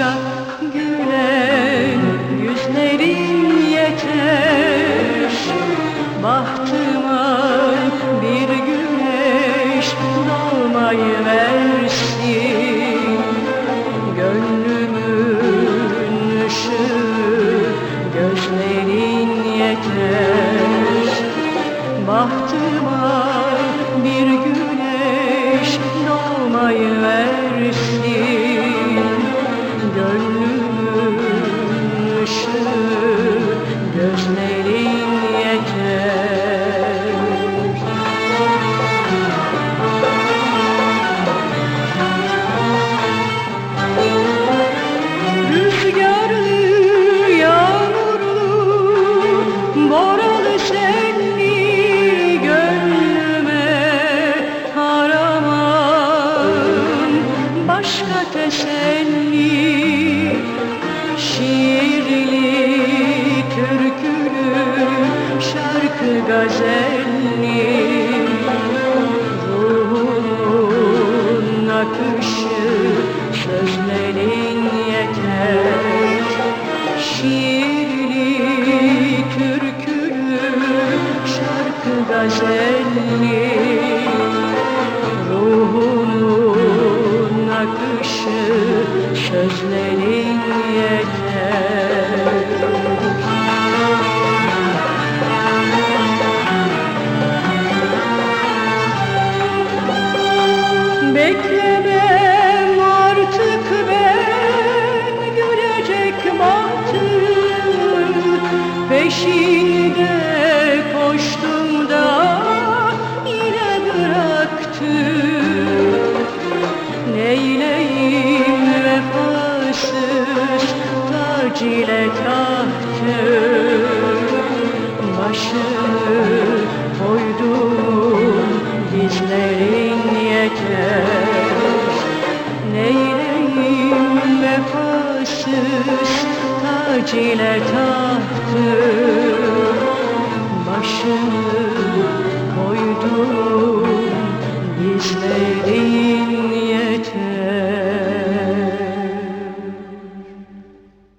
başka gülen yüzlerin yeter. Bahtıma bir güneş doğmayı versin. Gönlümün ışığı gözlerin yeter الغزل Peşinde koştum da yine bıraktım. Neyleyim vefasız tac ile tahtım. Başını koydum dizlerin yeter. Neyleyim vefasız tac ile tahtım إن